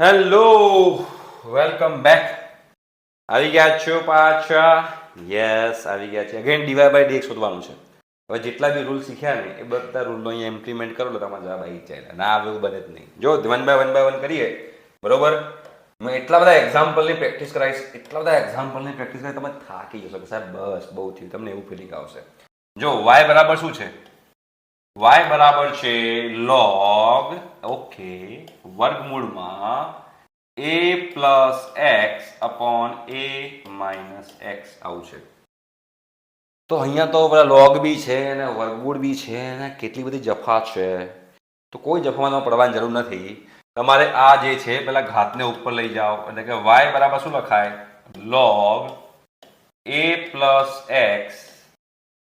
Hello welcome back આવી ગયા છો પાછા? યસ આવી ગયા છે. અગેન ડીવાય બાય ડીએક્સ શોધવાનું છે. હવે જેટલા બી રૂલ શીખ્યા ને, એ બધા રૂલનો અહીંયા ઇમ્પ્લિમેન્ટ કરો તો તમારા જવાબ આવી જાય. ના આવે એવું બને જ નહીં. જો one by one by one કરીએ, બરોબર? હું એટલા બધા એક્ઝામ્પલની પ્રેક્ટિસ કરાવીશ, એટલા બધા એક્ઝામ્પલની પ્રેક્ટિસ કરી તમે થાકી જશો કે સાહેબ, બસ, બહુ થયું. તમને એવું ફિલિંગ આવશે. જો વાય બરાબર શું છે? Y બરાબર છે log ઓકે વર્ગમૂળમાં a plus x upon a minus x આવું છે. તો અહીંયા તો બધા લોગ બી છે અને વર્ગમૂળ બી છે અને કેટલી બધી જફા છે. તો કોઈ જફામાં પડવાની જરૂર નથી. તમારે આ જે છે પેલા ઘાતને ઉપર લઈ જાઓ. એટલે કે y બરાબર શું લખાય? log a plus x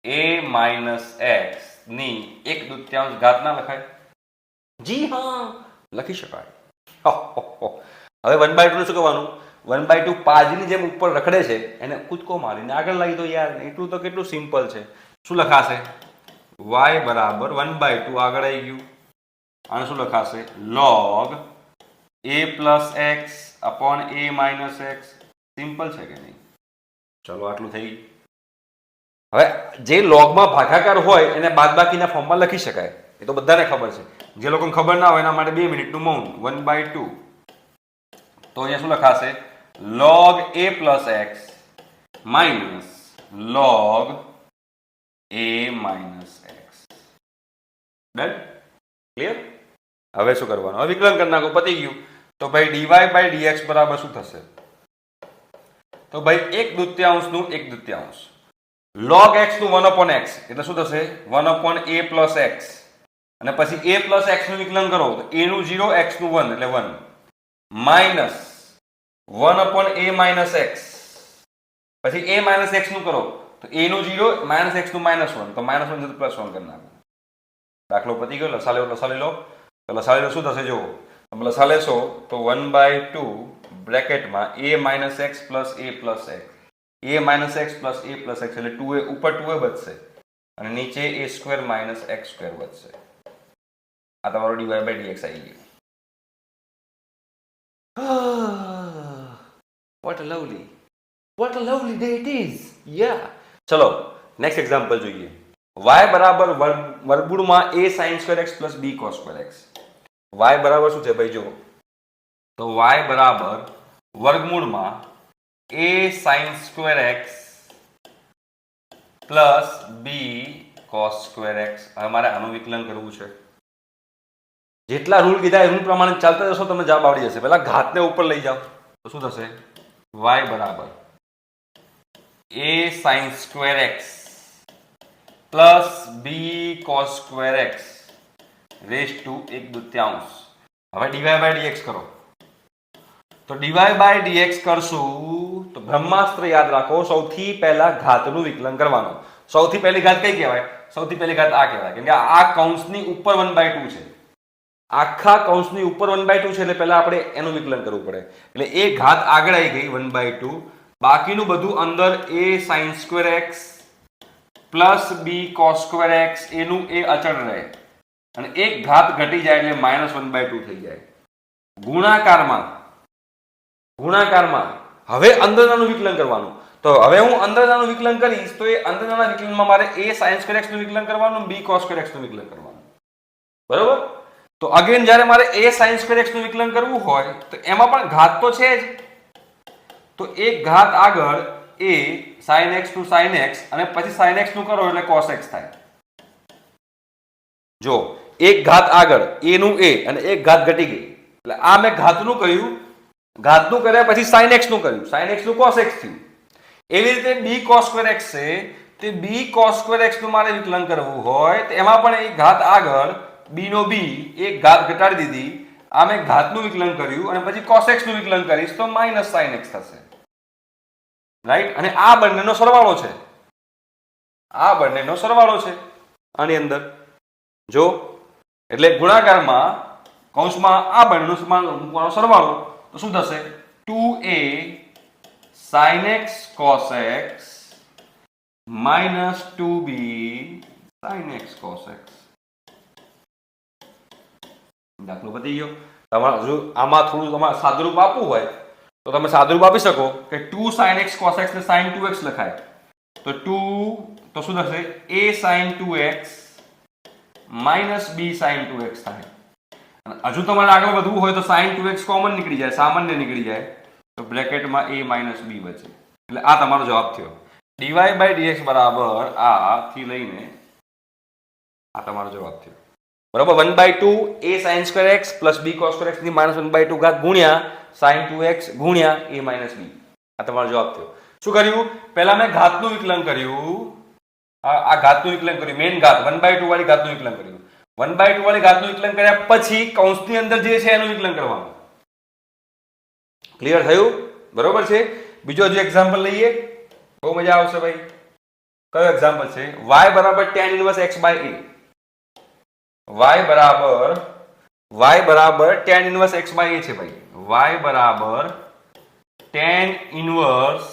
a minus x ની એક દૂત્યાંશ ઘાત ના લખાય. જી હા, લખી શકાય. હવે વન બાય ટુ શું કહેવાનું વન બાય ટુ પાજની જેમ ઉપર રખડે છે, એને કૂદકો મારીને આગળ લાવી દો યાર, એટલું તો કેટલું સિમ્પલ છે. શું લખાશે? વાય બરાબર વન બાય ટુ આગળ આવી ગયું. આને શું લખાશે? Log a plus x upon a minus x simple છે કે નહીં? ચલો, આટલું થઈ ગયું. હવે જે લોગમાં ભાગાકાર હોય, એને બાદબાકીના ફોર્મમાં લખી શકાય. એ તો બધાને ખબર છે. જે લોકોને ખબર ના હોય, એના માટે બે મિનિટનું મૌન. વન બાય ટુ તો અહીંયા શું લખાશે? Log a plus x minus log a minus x done clear હવે શું કરવાનું? હવે વિકલન કરી નાખો, પતી ગયું. તો ભાઈ ડીવાય બાય ડીએક્સ બરાબર શું થશે? તો ભાઈ એક દૂત્યાંશનું એક દૂત્યાંશ. Log x નું વન અપોન એક્સ એટલે શું થશે? One upon a plus x અને પછી એ પ્લસ x નું વિકલન કરો, તો a નું ઝીરો એક્સનું વન એટલે one minus one upon a minus x પછી એ માઇનસ x નું કરો, તો a નું ઝીરો માઇનસ એક્સનું માઇનસ વન તો માઇનસ વન જતો પ્લસ વન કરી નાખો. દાખલો પતી ગયો લસાલે લસાલી લો. તો લસાલી લો, શું થશે જો તમે લસા લેશો, તો one by two બ્રેકેટમાં a minus x plus a plus x a minus x plus a plus x એટલે ટુ એ ઉપર ટુ એ વધશે અને નીચે a square minus x square વધશે. આ તમારો ડીવાય બાય ડીએક્સ આવી ગયો. What a lovely what a lovely day it is yeah ચલો નેક્સ્ટ એક્ઝામ્પલ જોઈએ. y બરાબર વર્ગ- વર્ગમૂળમાં a sin square x plus b cos square x y બરાબર શું છે ભાઈ જો તો y બરાબર વર્ગમૂળમાં a sin square x plus b cos square x હવે મારે આનું વિકલન કરવું છે. જેટલા રૂલ કીધા એ રૂલ પ્રમાણે ચાલતા જશો, તમને જવાબ આવડી જશે. પહેલા ઘાતને ઉપર લઈ જાઓ. તો શું થશે? Y બરાબર. A sin square x plus b cos square x raise to એક દૂત્યાંશ. હવે ડીવાય બાય ડીએક્સ કરો. તો ડીવાય બાય ડીએક્સ કરશું તો બ્રહ્માસ્ત્ર યાદ રાખો, સૌથી પહેલા ઘાતનું વિકલન કરવાનું. સૌથી પહેલી ઘાત કઈ કહેવાય? સૌથી પહેલી ઘાત આ કહેવાય. કેમ કે આ કૌંસની ઉપર વન બાય ટુ છે. આખા કૌંસની ઉપર વન બાય ટુ છે એટલે પહેલા આપણે એનું વિકલન કરવું પડે. એટલે એ ઘાત આગળ આવી ગઈ વન બાય ટુ બાકીનું બધું અંદર a sine square x plus b cos square x એનું એ અચળ રહે. અને એક ઘાત ઘટી જાય એટલે માઇનસ વન બાય ટુ થઈ જાય. ગુણાકારમાં ગુણાકારમાં. હવે અંદરનાનું વિકલન કરવાનું. તો હવે હું અંદરનાનું વિકલન કરીશ, તો એ અંદરનાના વિકલનમાં મારે એ સાઇન સ્ક્વેર એક્સનું વિકલન કરવાનું બી કોસ સ્ક્વેર એક્સનું વિકલન કરવાનું. બરોબર? તો અગેન જ્યારે મારે એ સાઇન સ્ક્વેર એક્સનું વિકલન કરવું હોય, તો એમાં પણ ઘાત તો છે જ. તો એક ઘાત આગળ a sine x two sine x અને પછી સાઇન એક્સનું કરો એટલે કોસ એક્સ થાય. જો, એક ઘાત આગળ એ નું એ અને એક ઘાત ઘટી ગઈ. એટલે આ મેં ઘાતનું કહ્યું ઘાતનું કર્યા પછી સાઇન એક્સનું કર્યું. સાઇન એક્સનું કોસ એક્સ થયું. એવી રીતે બી કોસ સ્ક્વેર એક્સ છે, તે બી કોસ સ્ક્વેર એક્સનું મારે વિકલન કરવું હોય, તો એમાં પણ એક ઘાત આગળ બી નો બી એક ઘાત ઘટાડી દીધી. આ મેં ઘાતનું વિકલન કર્યું અને પછી કોસ એક્સનું વિકલન કરીશ તો માઇનસ સાઇન એક્સ થશે. રાઈટ અને આ બંનેનો સરવાળો છે. આ બંનેનો સરવાળો છે. આની અંદર. જો. એટલે ગુણાકારમાં કૌંસમાં આ બંનેનો સરવાળો. તો શું થશે? Two a sine x cos x minus two b sine x cos x દાખલો પતી ગયો. તમારે જો આમાં થોડું તમારે સાદુરૂપ આપવું હોય, તો તમે સાદુરૂપ આપી શકો કે two sine x cos x ને સાઇન ટુ એક્સ લખાય. તો ટુ, તો શું થશે? A sine two x minus b sine two x થાય. હજુ તમારે આગળ વધવું હોય તો સાઇન ટુ એક્સ કોમન નીકળી જાય, સામાન્ય નીકળી જાય. તો બ્રેકેટમાં એ માઇનસ બી બચે. એટલે આ તમારો જવાબ થયો. ડીવાય બાય ડીએક્સ બરાબર આ થી લઈને આ તમારો જવાબ થયો. બરાબર? One by two a sine square x plus b cos square એક્સની minus one by two ઘાત ગુણ્યા સાઇન ટુ એક્સ ગુણ્યા એ માઇનસ બી આ તમારો જવાબ થયો. શું કર્યું? પહેલા મેં ઘાતનું વિકલન કર્યું. આ આ ઘાતનું વિકલન કર્યું. મેઇન ઘાત વન બાય ટુ વાળી ઘાતનું વિકલન કર્યું. વન બાય ટુ વાળી ઘાતનું વિકલન કર્યા પછી કૌંસની અંદર જે છે એનું વિકલન કરવાનું. ક્લિયર થયું? બરોબર છે? બીજો હજુ એક્ઝામ્પલ લઈએ. બહુ મજા આવશે ભાઈ. કયો એક્ઝામ્પલ છે? વાય બરાબર tan inverse x by a y બરાબર વાય બરાબર tan inverse x by a છે ભાઈ. વાય બરાબર tan inverse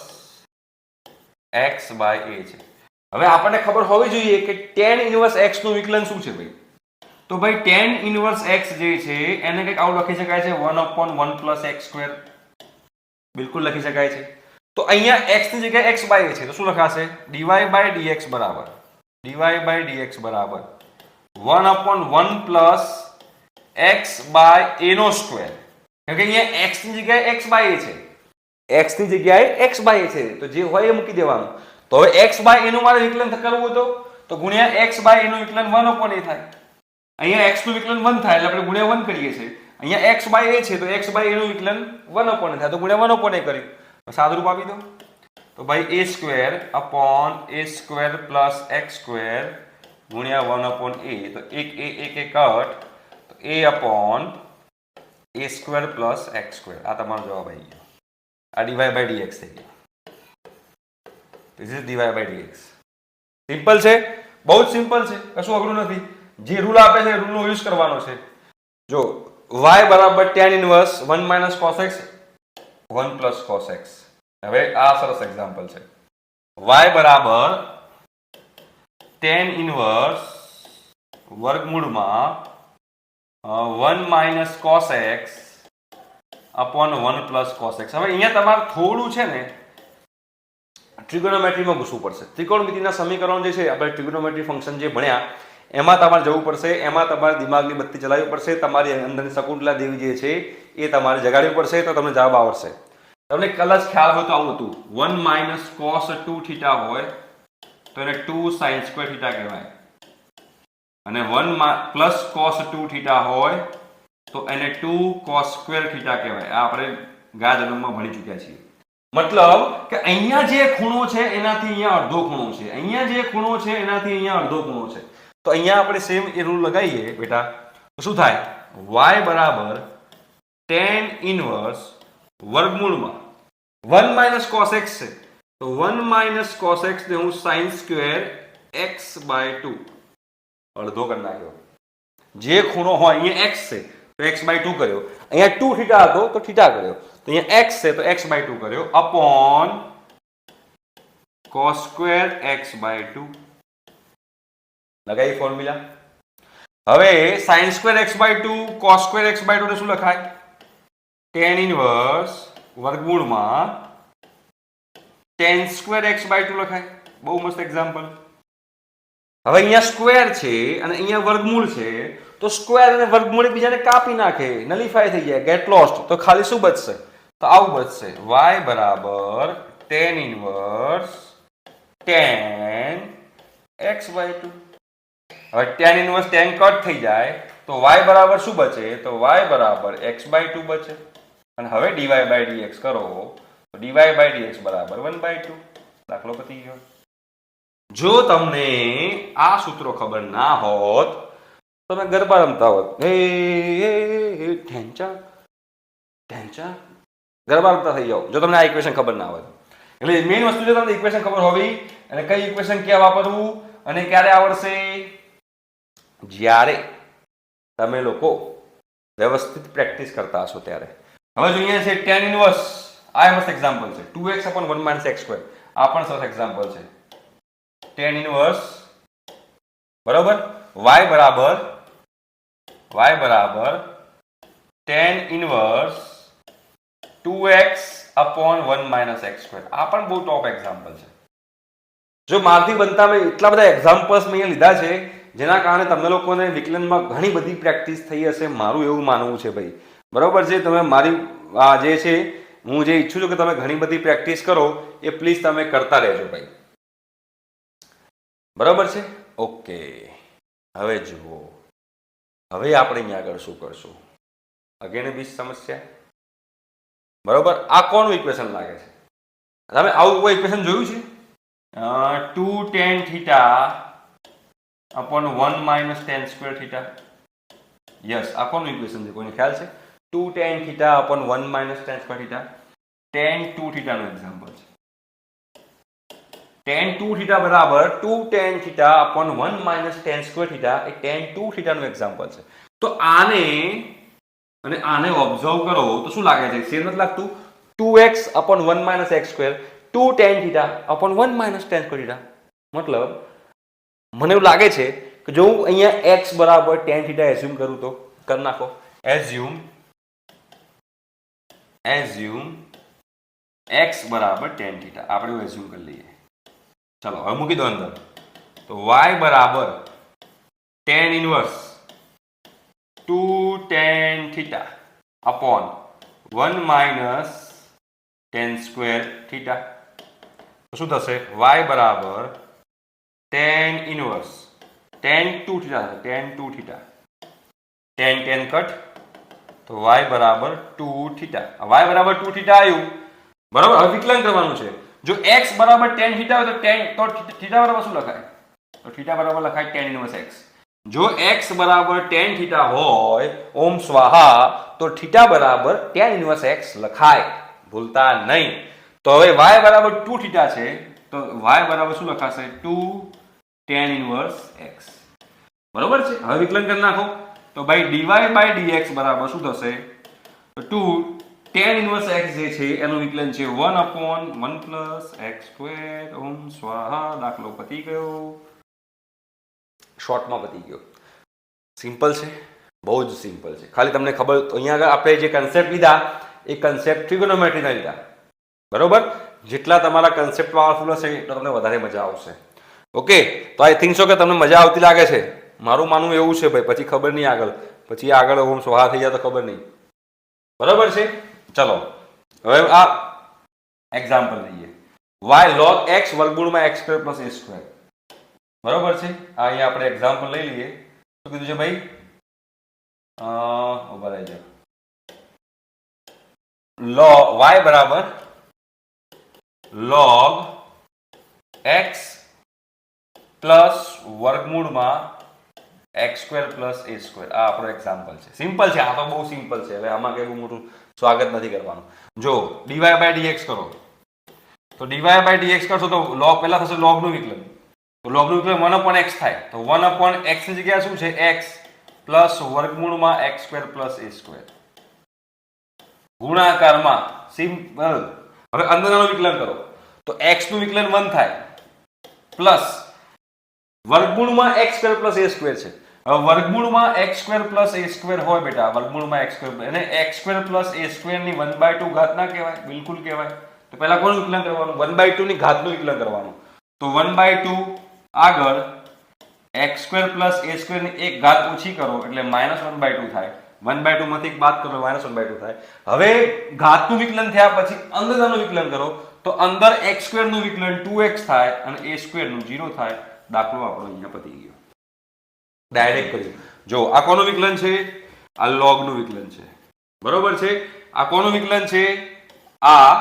x by a છે. હવે આપણને ખબર હોવી જોઈએ કે ટેન ઇનવર્સ એક્સનું વિકલન શું છે ભાઈ? તો ભાઈ tan ઇનવર્સ x જે છે, એને કંઈક આવું લખી શકાય છે 1 upon 1 પ્લસ x સ્ક્વેર બિલકુલ લખી શકાય છે. તો અહીંયા x ની જગ્યાએ x બાય છે, તો શું લખાશે? dy બાય dx બરાબર. dy બાય dx બરાબર. 1 upon 1 પ્લસ x બાય એનો સ્ક્વેર કારણ કે અહીંયા x ની જગ્યાએ x બાય છે. x ની જગ્યાએ x બાય છે. તો જે હોય એ મૂકી દેવાનું. તો હવે x બાય a નું મારે વિકલન કરવું હતું તો? ગુણ્યા x બાય a નું વિકલન 1 upon a થાય. અહીંયા x નું વિકલન 1 થાય એટલે આપણે ગુણ્યા 1 કરીએ છીએ. અહીંયા x બાય a છે તો x બાય a નું વિકલન 1 અપોન થાય. તો ગુણ્યા 1 અપોન a કર્યું તો સાદુરૂપ આપી દો. તો ભાઈ a square upon a square plus x square ગુણ્યા 1 upon a. તો એક a, એક એક કટ તો a upon a square plus x square આ તમારો જવાબ આવી ગયો. આ dy બાય dx થઈ ગયો. This is dy by dx. Simple છે? બહુ જ સિમ્પલ છે. કશું અઘરું નથી. જે રૂલ આપે છે રૂલનો યુઝ કરવાનો છે. જો, y બરાબર tan inverse 1 minus cos x 1 plus cos x. હવે આ સરસ એક્ઝામ્પલ છે. y બરાબર tan ઇનવર્સ વર્ગમૂળમાં one minus cos x upon one plus cos x હવે અહીંયા તમારે થોડું છે ને ટ્રિગોનોમેટ્રીમાં ઘૂસવું પડશે. ત્રિકોણમિતિના સમીકરણો જે છે, આપણે ટ્રિગોનોમેટ્રી ફંક્શન જે ભણ્યા એમાં તમારે જવું પડશે, એમાં તમારે દિમાગની બત્તી ચલાવવી પડશે, તમારી અંદરની શકુંતલા દેવી જે છે, એ તમારે જગાડવી પડશે, તો તમને જવાબ આવડશે. તમને કદાચ ખ્યાલ હોય તો આવું હતું. One minus cos two theta હોય, તો એને ટુ સાઇન સ્ક્વેર થીટા કહેવાય. અને one plus cos two theta હોય, તો એને ટુ કોસ સ્ક્વેર થીટા કહેવાય. આ આપણે ગયા જન્મમાં ભણી ચૂક્યા છીએ. મતલબ કે અહીંયા જે ખૂણો છે, એનાથી અહીંયા અડધો ખૂણો છે. અહીંયા જે ખૂણો છે, એનાથી અહીંયા અડધો ખૂણો છે. તો અહીંયા આપણે સેમ એ રૂલ લગાવીએ બેટા. તો શું થાય? y બરાબર tan ઇનવર્સ વર્ગમૂળમાં 1 માઇનસ cos x છે. તો 1 માઇનસ cos x ને હું sin square x by two અડધો કરી નાખ્યો. જે ખૂણો હોય, અહીંયા x છે, તો x બાય ટુ કર્યો. અહીંયા ટુ થીટા હતો, તો થીટા કર્યો. તો અહીંયા x છે, તો x બાય ટુ કર્યો. Upon cos square x by two લગાવી ફોર્મ્યુલા હવે sin square x by two cos square x by two શું લખાય? tan ઇનવર્સ વર્ગમૂળમાં tan square x by two લખાય. બહુ મસ્ત એક્ઝામ્પલ હવે અહીંયા સ્ક્વેર છે અને અહીંયા વર્ગમૂળ છે. તો સ્ક્વેર અને વર્ગમૂળ એકબીજાને કાપી નાખે નલિફાય થઈ જાય ગેટ લોસ્ટ તો ખાલી શું બચશે? તો આવું બચશે. y બરાબર tan inverse tan x by two હવે tan ઇનવર્સ tan કટ થઈ જાય તો y બરાબર શું બચે? તો y બરાબર x બાય ટુ બચે. અને હવે dy બાય dx કરો. તો dy બાય dx બરાબર 1 બાય ટુ દાખલો પતી ગયો. જો તમને આ સૂત્રો ખબર ના હોત, તો તમે ગરબા રમતા હોત. હે ઠેંચા ઢેંચા ગરબા રમતા થઈ જાઓ. જો તમને આ ઇક્વેશન ખબર ના હોય. એટલે મેઇન વસ્તુ છે તમને ઇક્વેશન ખબર હોવી, અને કઈ ઇક્વેશન ક્યાં વાપરવું, અને ક્યારે આવડશે? જ્યારે તમે લોકો વ્યવસ્થિત પ્રેક્ટિસ કરતા હશો ત્યારે. હવે જોઈએ છે ટેન ઇન્વર્સ આ મસ્ત એક્ઝામ્પલ છે. Two x upon one minus x square આ પણ સરસ એક્ઝામ્પલ છે. ટેન ઇન્વર્સ બરાબર? વાય બરાબર વાય બરાબર tan inverse two x upon one minus x square આ પણ બહુ ટોપ એક્ઝામ્પલ છે. જો મારથી બનતા મેં એટલા બધા એક્ઝામ્પલ્સ મેં લીધા છે જેના કારણે તમે લોકોને વિકલનમાં ઘણી બધી પ્રેક્ટિસ થઈ હશે, મારું એવું માનવું છે ભાઈ. બરોબર છે? તમે મારી, આ જે છે, હું જે ઈચ્છું છું કે તમે ઘણી બધી પ્રેક્ટિસ કરો, એ પ્લીઝ તમે કરતા રહેજો ભાઈ. બરાબર છે? ઓકે હવે જુઓ. હવે આપણે અહીંયા આગળ શું કરશું? અગેન બીજ સમસ્યા. બરાબર? આ કોનું ઇક્વેશન લાગે છે? તમે આવું કોઈ ઇક્વેશન જોયું છે? Two tan theta upon one minus tan square theta yes આ કોનું ઇક્વેશન છે, કોઈને ખ્યાલ છે? Two tan theta upon one minus tan square theta tan two થીટાનું example છે. ટેન ટુ થીટા બરાબર two tan theta upon one minus tan square theta એ tan two થીટાનું example છે. તો આને, અને આને ઓબ્ઝર્વ કરો તો શું લાગે છે? સેમ નથી લાગતું? Two x upon one minus x square two tan theta upon one minus tan square theta મતલબ મને એવું લાગે છે કે જો હું અહીંયા એક્સ બરાબર ટેન થીટા એઝ્યુમ કરું તો, કરી નાખો. એઝ્યુમ એઝ્યુમ એક્સ બરાબર ટેન થીટા આપણે એઝ્યુમ કરી લઈએ. ચલો, હવે મૂકી દો અંદર. તો વાય બરાબર tan inverse two tan theta upon one minus tan square theta શું થશે? વાય બરાબર tan inverse tan two theta થશે tan two theta tan tan cut તો વાય બરાબર ટુ થીટા વાય બરાબર ટુ થીટા આવ્યું બરાબર હવે વિકલન કરવાનું છે જો x બરાબર ટેન થીટા હોય તો ટેન તો થીટા બરાબર શું લખાય? તો થીટા બરાબર લખાય ટેન ઇનવર્સ x જો x બરાબર ટેન થીટા હોય, ઓમ સ્વાહા, તો થીટા બરાબર ટેન ઇનવર્સ x લખાય। ભૂલતા નહીં। તો હવે y બરાબર ટુ થીટા છે, તો y બરાબર શું લખાશે? Two tan inverse x. બરોબર છે? હવે વિકલન કરી નાખો. તો ભાઈ dy બાય dx બરાબર શું થશે? તો ટુ ટેન ઇનવર્સ x જે છે, એનું વિકલન છે one upon one plus x square ઓમ સ્વાહા. દાખલો પતી ગયો. શોર્ટમાં પતી ગયો. સિમ્પલ છે? બહુ જ સિમ્પલ છે. ખાલી તમને ખબર તો અહીંયા આગળ આપણે જે કન્સેપ્ટ લીધા, એ કન્સેપ્ટ ટ્રિગોનોમેટ્રીના લીધા. બરોબર? જેટલા તમારા કન્સેપ્ટ પાવરફુલ હશે, એટલો તમને વધારે મજા આવશે. ઓકે, તો આઈ થિંક સો કે તમને મજા આવતી લાગે છે. મારું માનવું એવું છે ભાઈ, પછી ખબર નહીં આગળ. પછી આગળ હું સોહા થઈ જાય તો ખબર નહીં. બરાબર છે? ચલો. હવે આ એક્ઝામ્પલ લઈએ. વાય લોગ એક્સ વર્ગમૂળમાં x square plus a square બરાબર છે? આ અહીંયા આપણે એક્ઝામ્પલ લઈ લઈએ. શું કીધું છે ભાઈ? ઊભા રહી જાય લો વાય બરાબર લોગ એક્સ પ્લસ વર્ગમૂળમાં x square plus a square. આ આપણો એક્ઝામ્પલ છે. સિમ્પલ છે. આ તો બહુ સિમ્પલ છે. હવે આમાં કઈ બહુ મોટું સ્વાગત નથી કરવાનું. જો ડીવાય બાય ડીએક્સ કરો. તો ડીવાય બાય ડીએક્સ કરશો તો લોગ પહેલા થશે લોગનું વિકલન. તો લોગનું વિકલન વન અપોન એક્સ થાય. તો વન અપોન એક્સની જગ્યાએ શું છે? એક્સ પ્લસ વર્ગમૂળમાં x square plus a square. ગુણાકારમાં સિમ્પલ. હવે અંદરનું વિકલન કરો. તો એક્સનું વિકલન વન થાય. પ્લસ વર્ગમૂળમાં x square plus a square છે. વર્ગમૂળમાં x square plus a square હોય બેટા વર્ગમૂળમાં એક્સ સ્ક્વેર એને એક્સ સ્ક્વેર પ્લસ એ સ્ક્વેરની વન બાય ટુ ઘાત ના કહેવાય, બિલકુલ કહેવાય. તો પહેલા કોનું વિકલન કરવાનું? વન બાય ટુ ની ઘાતનું વિકલન કરવાનું. તો વન બાય ટુ આગળ એક્સ સ્ક્વેર પ્લસ એ સ્ક્વેરની એક ઘાત ઓછી કરો, એટલે માઇનસ વન બાય ટુ થાય. વન બાય ટુ એક બાદ કરો માઇનસ વન બાય ટુ થાય. હવે ઘાતનું વિકલન થયા પછી અંદરનું વિકલન કરો, તો અંદર એક્સ સ્ક્વેરનું વિકલન ટુ એક્સ થાય અને એ સ્ક્વેરનું ઝીરો થાય. દાખલો આપણો અહીંયા પતી ગયો. ડાયરેક્ટ કર્યું જો, આ કોનું વિકલન છે? આ લોગનું વિકલન છે. બરોબર છે? આ કોનું વિકલન છે? આ,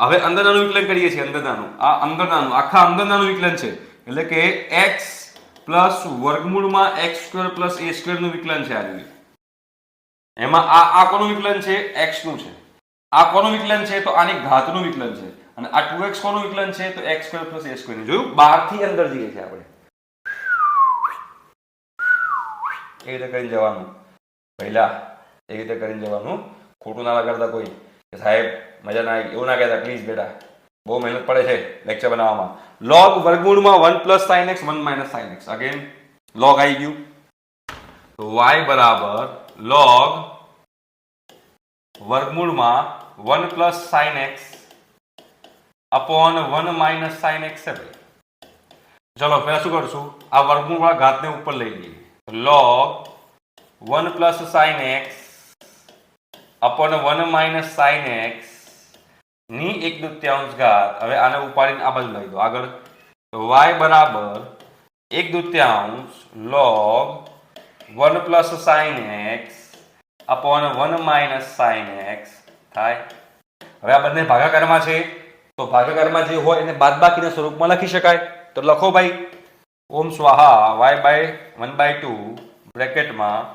હવે અંદરનાનું વિકલન કરીએ છીએ, અંદરનાનું. આ અંદરનાનું, આખા અંદરનાનું વિકલન છે. એટલે કે x પ્લસ વર્ગમૂળમાં એક્સ સ્ક્વેર પ્લસ એ સ્ક્વેરનું વિકલન છે આ એમાં આ આ કોનું વિકલન છે? x નું છે. આ કોનું વિકલન છે? તો આની ઘાતનું વિકલન છે. અને આ 2x કોનું વિકલન છે? તો x square plus a square જોયું? અંદર જઈએ છીએ આપણે. એ રીતે કરીને જવાનું? પહેલા એ રીતે કરીને જવાનું. ખોટું ના લગાડતા કોઈ. કે સાહેબ, મજા ના એવું ના કહેતા પ્લીઝ બેટા, બહુ મહેનત પડે છે લેક્ચર બનાવવામાં. લોગ વર્ગમૂળમાં one plus sine x one minus sine x again log આવી ગયું. તો વાય બરાબર લોગ વર્ગમૂળમાં one plus sine x upon one minus sine x ચલો, પહેલાં શું કરશું આ વર્ગમૂળવાળા ઘાતને ઉપર લઈ લઈએ. Log one plus sine x upon one minus sine એક્સની એક દૃત્યાંશ ઘાત. હવે આને ઉપાડીને આ બાજુ લઈ દો. આગળ. તો વાય બરાબર એક દૃત્યાંશ log one plus sine x upon one minus sine x થાય. હવે આ બંને ભાગાકારમાં છે. તો ભાગાકારમાં જે હોય એને બાદબાકીના સ્વરૂપમાં લખી શકાય તો લખો ભાઈ ઓમ સ્વાહા y by one by two બ્રેકેટમાં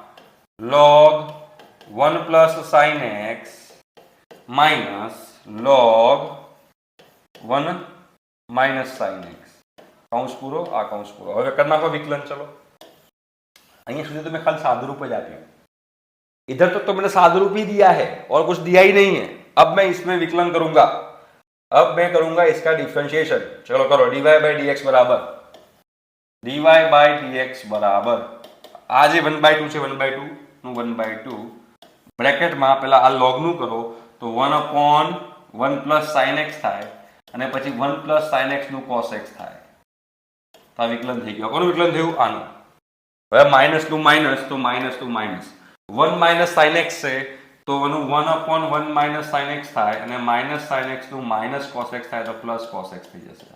log one plus sine x minus log one minus sine x કૌંસ પૂરો આ કૌંસ પૂરો હવે કરી નાખો વિકલન ચલો અહીંયા સુધી तो मैं खाली साधु रूप जाती हूँ इधर तक तो मैंने साधु रूप ही दिया है और कुछ दिया ही नहीं है अब मैं इसमें विकलन करूंगा अब मैं करूंगा इसका डिफ्रेंशिएशन चलो करो dy बाय dx बराबर dy बाय dx બરાબર આ જે વન બાય ટુ છે વન બાય ટુ નું વન બાય ટુ બ્રેકેટમાં પેલા આ લોગનું કરો તો one upon one plus sine x થાય અને પછી વન પ્લસ સાઇન એક્સ નું કોસ એક્સ થાય તો આ વિકલન થઈ ગયું કોનું વિકલન થયું આનું હવે માઇનસ ટુ માઇનસ તો minus two minus one minus sine x છે તો એનું one upon one minus sine x થાય અને માઇનસ સાઇન એક્સનું માઇનસ કોસ એક્સ થાય તો પ્લસ કોસ એક્સ થઈ જશે.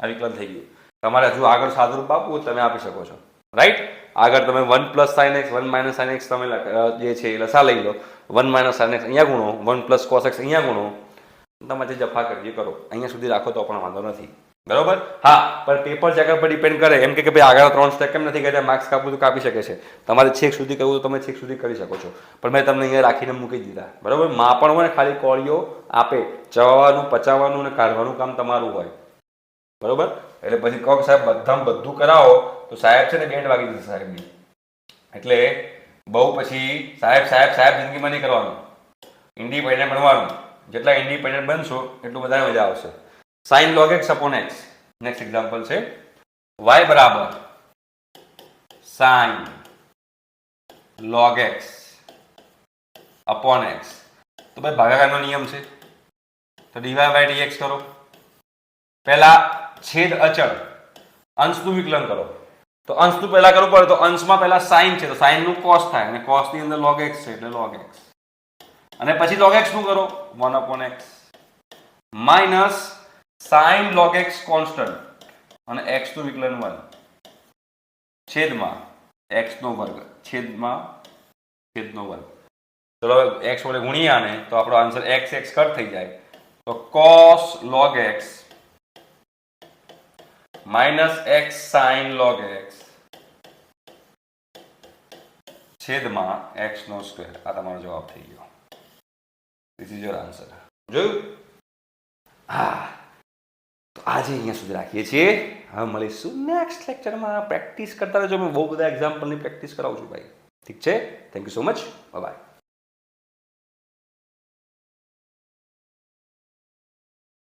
આ વિકલન થઈ ગયું. તમારે હજુ આગળ સાદુરૂપ આપવું તમે આપી શકો છો. રાઈટ આગળ તમે one plus sine x one minus sine x તમે જે છે એ લસા લઈ લો. વન માઇનસ સાઇન એક્સ અહીંયા ગુણો વન પ્લસ કોસ એક્સ અહીંયા ગુણો. તમે જે જફા કરીએ કરો. અહીંયા સુધી રાખો તો પણ વાંધો નથી. બરોબર? હા, પણ પેપર ચેકર પર ડિપેન્ડ કરે. એમ કે ભાઈ આગળ ત્રણ સ્ટેક કેમ નથી કર્યા? માર્ક્સ કાપવું તો કાપી શકે છે. તમારે છેક સુધી કરવું તો તમે છેક સુધી કરી શકો છો. પણ મેં તમને અહીંયા રાખીને મૂકી દીધા. બરોબર? માં પણ હોય ને ખાલી કોળીઓ આપે. ચવાવાનું, પચાવવાનું અને કાઢવાનું કામ તમારું હોય. બરોબર? એટલે પછી કહો સાહેબ, બધામાં બધું કરાવો તો સાહેબ છે ને બેન્ડ વાગી જશે સાહેબની એટલે બહુ પછી સાહેબ સાહેબ સાહેબ જિંદગીમાં નહીં કરવાનું. ઇન્ડિપેન્ડન્ટ બનવાનું. જેટલા ઇન્ડિપેન્ડન્ટ બનશો, એટલું વધારે મજા આવશે. Sine log x upon x next example છે. વાય બરાબર. Sine log x upon x તો ભાઈ ભાગાકારનો નિયમ છે. તો dy બાય એક્સ કરો. પહેલા છેદ અચળ અંશનું વિકલન કરો. તો અંશનું પહેલા કરવું પડે તો અંશમાં પહેલા સાઇન છે. તો સાઇનનું કોસ થાય અને કોસની અંદર લોગ એક્સ છે એટલે લોગ એક્સ અને પછી લોગ એક્સનું કરો? One upon x minus sine log x constant અને x નું વિકલન 1 છેદમાં x નો વર્ગ. છેદમાં છેદનો વર્ગ. ચલો x વડે ગુણીએ આને, તો આપણો આન્સર x x કટ થઈ જાય. તો cos log x minus x sin log x છેદમાં x નો સ્ક્વેર આ તમારો જવાબ થઈ ગયો. ધીસ ઇઝ યોર આન્સર જોયું? હા. તો આજે અહીંયા સુધી રાખીએ છીએ. હવે મળીશું નેક્સ્ટ લેક્ચરમાં પ્રેક્ટિસ કરતા રહેજો. મેં બહુ બધા એક્ઝામ્પલની પ્રેક્ટિસ કરાવું છું ભાઈ. ઠીક છે? Thank you so much bye